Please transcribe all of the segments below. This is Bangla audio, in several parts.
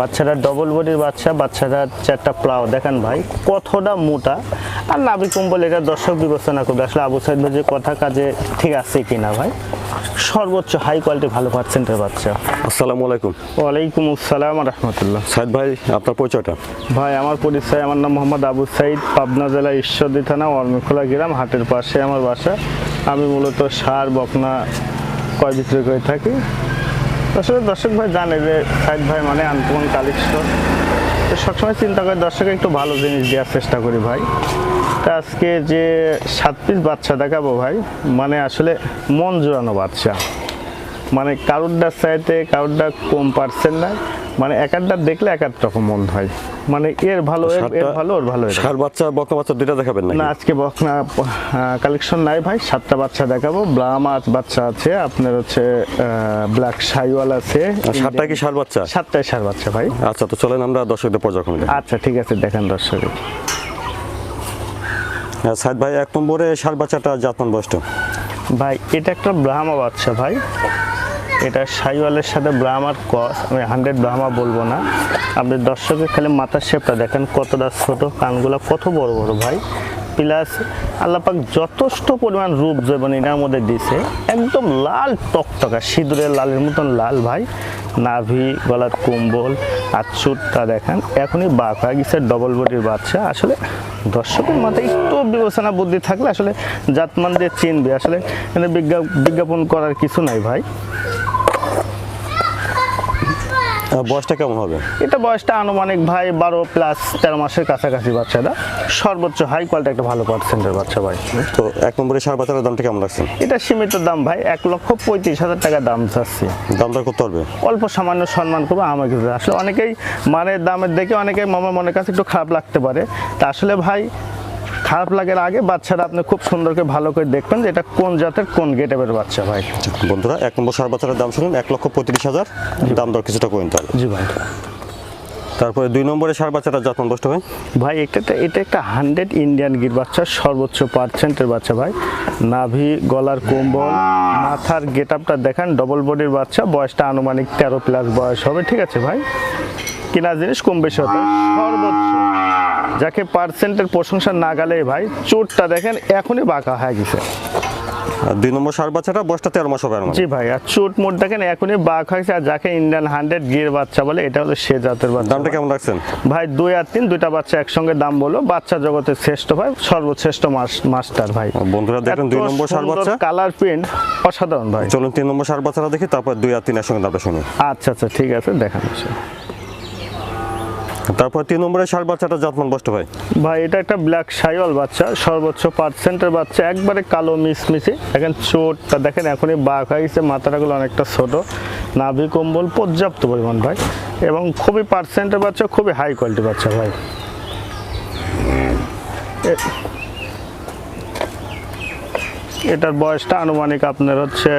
বাচ্চারা ডবল বডির বাচ্চা বাচ্চারা চারটা প্লাও দেখেন ভাই কতটা মোটা। আর নাভি কম্বল এটা দর্শক বিবেচনা করবে। আসলে আবু সাইদ ভাই যে কথা কাজে ঠিক আছে কিনা ভাই? সর্বোচ্চ হাই কোয়ালিটি ভালো পার্সেন্টের বাচ্চা। আসসালামু আলাইকুম। ওয়ালাইকুম আসসালাম রহমতুল্লাহ। সাইদ ভাই আপনার পরিচয়টা? ভাই আমার পরিচয় আমার নাম মোহাম্মদ আবু সাইদ পাবনা জেলা ঈশ্বরদী থানা অর্মিখোলা গ্রাম হাটের পাশে আমার বাসা। আমি মূলত সার বকনা কয় বিক্রি করে থাকি। আসলে দর্শক ভাই জানে যে সাইদ ভাই মানে আনকমন কালেকশন। তো সবসময় চিন্তা করে দর্শকে একটু ভালো জিনিস দেওয়ার চেষ্টা করি ভাই। তা আজকে যে সাত পিস বাচ্চা দেখাবো ভাই মানে আসলে মন জোড়ানো বাচ্চা। মানে কারুরটার চাইতে কারুরটা কম পারছেন না। মানে এক একটা দেখলে এক এক রকম মন হয়। মানে এর ভালো এর- ভালো ওর ভালো সার বাচ্চা বকনা বাচ্চা দুইটা দেখাবেন না আজকে বকনা কালেকশন নাই ভাই। সাতটা বাচ্চা দেখাবো। ব্রাহ্মাচ বাচ্চা আছে। আপনার হচ্ছে ব্ল্যাক শাইওয়াল আছে। সাতটা কি সার বাচ্চা? সাতটায় সার বাচ্চা ভাই। আচ্ছা তো চলেন আমরা দর্শকদের পর্যবেক্ষণ আচ্ছা ঠিক আছে দেখেন দর্শক। হ্যাঁ, সাইদ ভাই এক নম্বরে সার বাচ্চাটা জাতমান বয়সটা? ভাই এটা একটা ব্রাহ্মা বাচ্চা ভাই। এটা সাইওয়ালের সাথে ব্রাহ্মার কস আমি হান্ড্রেড ব্রাহ্মা বলব না। আপনি দর্শকের খালি মাথার শেপটা দেখেন, কতটা ছোট, কানগুলো কত বড় বড় ভাই। প্লাস আল্লাপাক যথেষ্ট পরিমাণ রূপ যেমন এটার মধ্যে দিছে একদম লাল টকটকা সিঁদুরের লালের মতন লাল ভাই। নাভি, গলার কুম্বল আর চুটটা দেখেন, এখনই বাঘ হয়ে গেছে ডবল বডির বাচ্চা। আসলে দর্শকের মাথায় একটু বিবেচনা বুদ্ধি থাকলে আসলে জাতমান দিয়ে চিনবে। আসলে বিজ্ঞাপন করার কিছু নাই ভাই। বয়সটা কেমন হবে? এটা বয়সটা আনুমানিক ভাই বারো প্লাস তেরো মাসের কাছাকাছি বাচ্চাটা সর্বোচ্চ হাই কোয়ালিটি একটা ভালো পার্সেন্টের বাচ্চা ভাই। তো এক নম্বরে সার বাচ্চাটার দামটা কেমন রাখছেন? এটা সীমিত দাম ভাই এক লক্ষ পঁয়ত্রিশ হাজার টাকা দাম চাচ্ছি। দামটা করতে পারবে অল্প সামান্য সম্মান করব আমাকে আসলে অনেকেই মানে দামের দেখে অনেকেই মামার মনের কাছে একটু খারাপ লাগতে পারে। তা আসলে ভাই খারাপ লাগার আগে বাচ্চারা আপনি খুব সুন্দর করে ভালো করে দেখবেন যে এটা কোন জাতের কোন গেটেবের বাচ্চা ভাই। বন্ধুরা এক নম্বর সার বাচ্চাটার দাম শুনুন এক লক্ষ পঁয়ত্রিশ হাজার। দাম দর কিছুটা করেন তাহলে জি ভাই। তারপরে দুই নম্বরে সার বাচ্চাটার জাতমান বয়সটা ভাই ভাই এটা এটা একটা হান্ড্রেড ইন্ডিয়ান গির বাচ্চা সর্বোচ্চ পার্সেন্টের বাচ্চা ভাই। নাভি গলার কম্বল মাথার গেট আপটা দেখেন ডবল বডির বাচ্চা বয়সটা আনুমানিক তেরো প্লাস বয়স হবে ঠিক আছে ভাই? কিনা জিনিস কম বেশি হতে সর্বোচ্চ। যাকে পার্সেন্টের প্রশংসা না গেলে ভাই চোটটা দেখেন এখনই বাঁকা হয়ে গেছে। দুই নম্বর সার বাচ্চাটা বয়সটা তেরো মাস হবে আর জি ভাই আর চোট মোট দেখেন এখনই বাঘ হয়েছে আর যাকে ইন্ডিয়ান হান্ড্রেড গির বাচ্চা বলে এটা হলো সে জাতের বাচ্চা। দামটা কেমন রাখছেন? ভাই দুই আর তিন দুইটা বাচ্চা একসঙ্গে দাম বলো। বাচ্চা জগতের শ্রেষ্ঠ ভাই সর্বশ্রেষ্ঠ মাস- মাস্টার ভাই। বন্ধুরা দেখেন দুই নম্বর বাচ্চা। কালার প্রিন্ট অসাধারণ ভাই। চলুন তিন নম্বর বাচ্চাটা দেখি তারপর দুই আর তিন একসঙ্গে দামটা শুনি। আচ্ছা আচ্ছা ঠিক আছে দেখান। তারপর তিন নম্বরে সার বাচ্চাটা জাতমান বয়সটা ভাই ভাই, এটা একটা ব্ল্যাক সাইওয়াল বাচ্চা, সর্বোচ্চ পার্সেন্টের বাচ্চা, একবারে কালো মিসমিসি। দেখেন চোটটা, দেখেন এখনই বাঘ হয়ে গেছে, মাথাটাগুলো অনেকটা ছোট। নাভি কম্বল পর্যাপ্ত পরিমাণ ভাই। এবং খুবই পার্সেন্টের বাচ্চা, খুবই হাই কোয়ালিটি বাচ্চা ভাই। এটার বয়সটা আনুমানিক আপনার হচ্ছে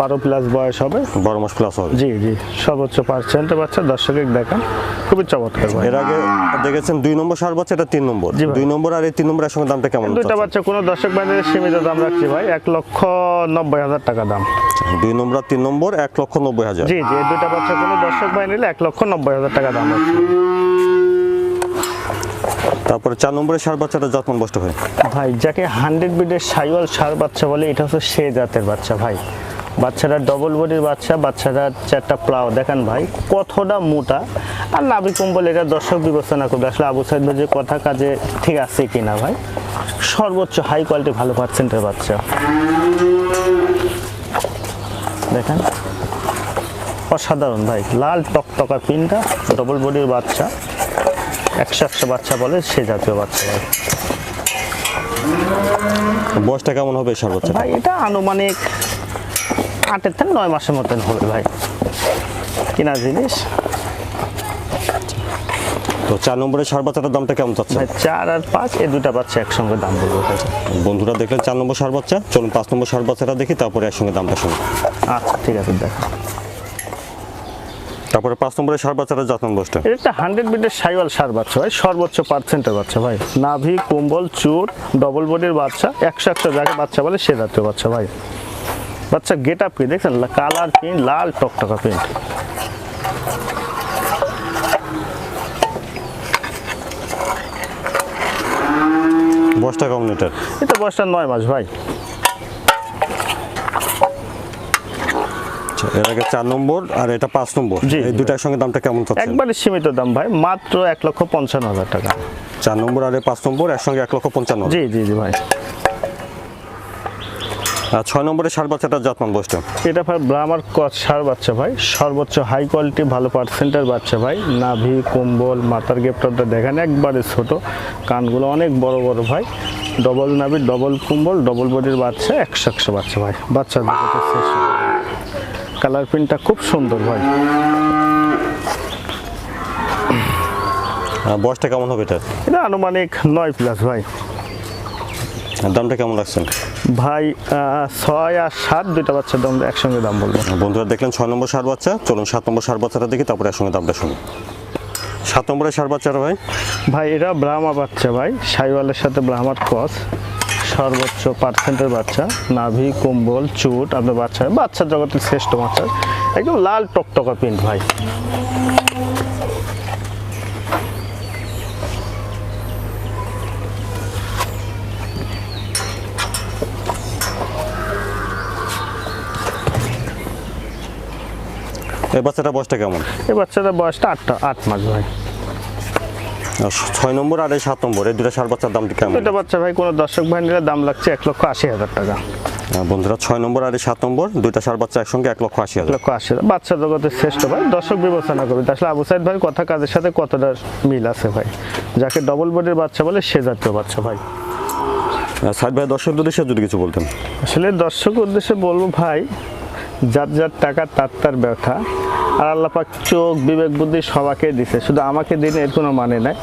বারো প্লাস বয়স হবে। বারো মাস প্লাস হবে। জি জি। সর্বোচ্চ পার্সেন্টের বাচ্চা দর্শকের দেখান। খুবই চমৎকার এর আগে দেখেছেন দুই নম্বর সার বাচ্চা এটা তিন নম্বর। দুই নম্বর আর এই তিন নম্বরের সঙ্গে দামটা কেমন দুইটা বাচ্চা কোনো দর্শক বান্ধবের সীমিত দাম রাখছি ভাই এক লক্ষ নব্বই হাজার টাকা দাম। দুই নম্বর আর তিন নম্বর এক লক্ষ নব্বই হাজার। জি জি দুইটা বাচ্চা কোনো দর্শক ভাই নিলে এক লক্ষ নব্বই হাজার টাকা দাম রাখছি। তারপরে চার নম্বরে সার বাচ্চাটা যত্ন বসতে হয়। ভাই যাকে হান্ড্রেড বিডের সাইওয়াল সার বাচ্চা বলে এটা হচ্ছে সে জাতের বাচ্চা ভাই। বাচ্চারা ডবল বডির বাচ্চা বাচ্চারা চারটা প্লাও দেখেন ভাই কতটা মোটা। আর নাভি কম্বল এটা দর্শক বিবেচনা করবে। আসলে আবু সাইদ ভাই যে কথা কাজে ঠিক আছে কি না ভাই? সর্বোচ্চ হাই কোয়ালিটি ভালো পার্সেন্টের বাচ্চা। দেখেন। অসাধারণ ভাই। লাল টকটকা পিনটা ডবল বডির বাচ্চা। একশো একশো বাচ্চা বলে সে জাতীয় বাচ্চা ভাই। বয়সটা কেমন হবে সর্বোচ্চ ভাই এটা আনুমানিক আটের থেকে নয় মাসের মতন হবে ভাই। কিনা জিনিস? তো চার নম্বরে সার দামটা কেমন চাচ্ছে ভাই চার আর পাঁচ এই দুটা বাচ্চা একসঙ্গে দাম বলব বন্ধুরা দেখলেন চার নম্বর সার বাচ্চা চলুন পাঁচ নম্বর সার দেখি তারপরে একসঙ্গে দামটা শুনি। আচ্ছা ঠিক আছে দেখ। তারপরে পাঁচ নম্বরে সার বাচ্চাটা যত্ন বসটা এটা হান্ড্রেড বিটের সাইওয়াল সার বাচ্চা ভাই সর্বোচ্চ পার্সেন্টের বাচ্চা ভাই। নাভি কম্বল চুট ডবল বডির বাচ্চা একশো একশো জায়গায় বাচ্চা বলে সে জাতীয় বাচ্চা ভাই। বাচ্চা গেট আপ কি দেখছেন? কালার পেন্ট লাল টকটকা পেন্ট বস্তা কম লিটার এটা বস্তা নয় মাস ভাই। আচ্ছা, চার নম্বর আর এটা পাঁচ নম্বর। এই দুটার সঙ্গে দামটা কেমন করছে একবারে সীমিত দাম ভাই। মাত্র এক লক্ষ পঞ্চান্ন হাজার টাকা। চার নম্বর আর পাঁচ নম্বর একসঙ্গে এক লক্ষ পঞ্চান্ন জি জি জি ভাই। ছয় নম্বরে ষাট বাচ্চাটা জাতমান বয়সটা এটা ভাই ব্রাহ্মার সার বাচ্চা ভাই? সর্বোচ্চ হাই কোয়ালিটি ভালো পার্সেন্টের বাচ্চা ভাই। নাভি কম্বল মাথার গেপটারটা দেখেন একবারে ছোট। কানগুলো অনেক বড় বড় ভাই। ডবল নাভি ডবল কম্বল ডবল বডির বাচ্চা একশো একশো বাচ্চা ভাই। বাচ্চা কালার প্রিন্টটা খুব সুন্দর ভাই। বয়সটা কেমন হবে এটার? এটা আনুমানিক নয় প্লাস ভাই। দামটা কেমন রাখছেন ভাই ছয় আর সাত দুইটা বাচ্চার দাম একসঙ্গে দাম বলব। বন্ধুরা দেখলেন ছয় নম্বর সার বাচ্চা। চলুন সাত নম্বর সার বাচ্চাটা দেখি তারপরে একসঙ্গে দামটা শুনি। সাত নম্বরে ষাট বাচ্চাটা ভাই? ভাই এরা ব্রাহ্মা বাচ্চা ভাই। সাইওয়ালের সাথে ব্রাহ্মার ক্রস। সর্বোচ্চ পার্সেন্টের বাচ্চা। নাভি কম্বল চুট আপনার বাচ্চা। বাচ্চার জগতের শ্রেষ্ঠ বাচ্চা। একদম লাল টকটকা প্রিন্ট ভাই। এই বাচ্চাটা বয়সটা কেমন? এই বাচ্চাটার বয়সটা আটটা আট মাস ভাই। ছয় নম্বর আর এই সাত নম্বর এই দুটা ষাট বাচ্চার দামটা কেমন? দুইটা বাচ্চা ভাই কোনো দর্শক ভাই নিলে দাম লাগছে এক লক্ষ আশি হাজার টাকা। বন্ধুরা ছয় নম্বর আর সাত নম্বর দুইটা ষাট বাচ্চা একসঙ্গে এক লক্ষ আশি হাজার। লক্ষ আশি হাজার। বাচ্চা জগতের শ্রেষ্ঠ ভাই দর্শক বিবেচনা করবে। আসলে আবু সাইদ ভাই কথা কাজের সাথে কতটা মিল আছে ভাই? যাকে ডবল বডির বাচ্চা বলে সে জাতীয় বাচ্চা ভাই। সাইড ভাই দর্শকদের উদ্দেশ্যে যদি কিছু বলতেন। আসলে দর্শক উদ্দেশ্যে বলব ভাই যার যার টাকা তার তার ব্যথা। আর আল্লাপাক চোখ, বিবেক, বুদ্ধি সবাকে দিছে। শুধু আমাকে দিন এর কোনো মানে নাই।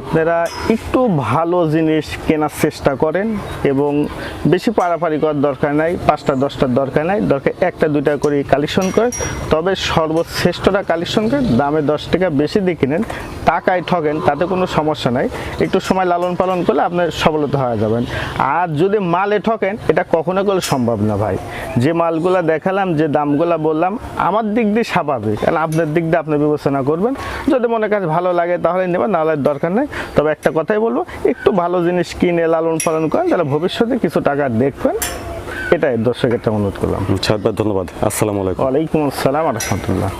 আপনারা একটু ভালো জিনিস কেনার চেষ্টা করেন এবং বেশি পারাপারি করার দরকার নাই, পাঁচটা, দশটার দরকার নাই। দরকার একটা, দুইটা করে কালেকশন করে তবে সর্বশ্রেষ্ঠটা কালেকশন করে দামে দশ টাকা বেশি দিয়ে কিনেন। টাকায় ঠকেন তাতে কোনো সমস্যা নাই। একটু সময় লালন পালন করলে আপনার সফলতা হয়ে যাবেন। আর যদি মালে ঠকেন এটা কখনো করলে সম্ভব না ভাই। যে মালগুলা দেখালাম যে দামগুলা বললাম আমার দিক দিয়ে স্বাভাবিক। কারণ আপনার দিক দিয়ে আপনি বিবেচনা করবেন। যদি মনে কাছে ভালো লাগে তাহলে নেবেন নাহলে দরকার নেই। তবে একটা কথাই বলব একটু ভালো জিনিস কিনে লালন পালন করেন তাহলে ভবিষ্যতে কিছু টাকা দেখবেন। এটাই দর্শকের অনুরোধ করলাম। ধন্যবাদ। আসসালামু আলাইকুম। ওয়ালাইকুম আসসালাম রহমতুল্লাহ।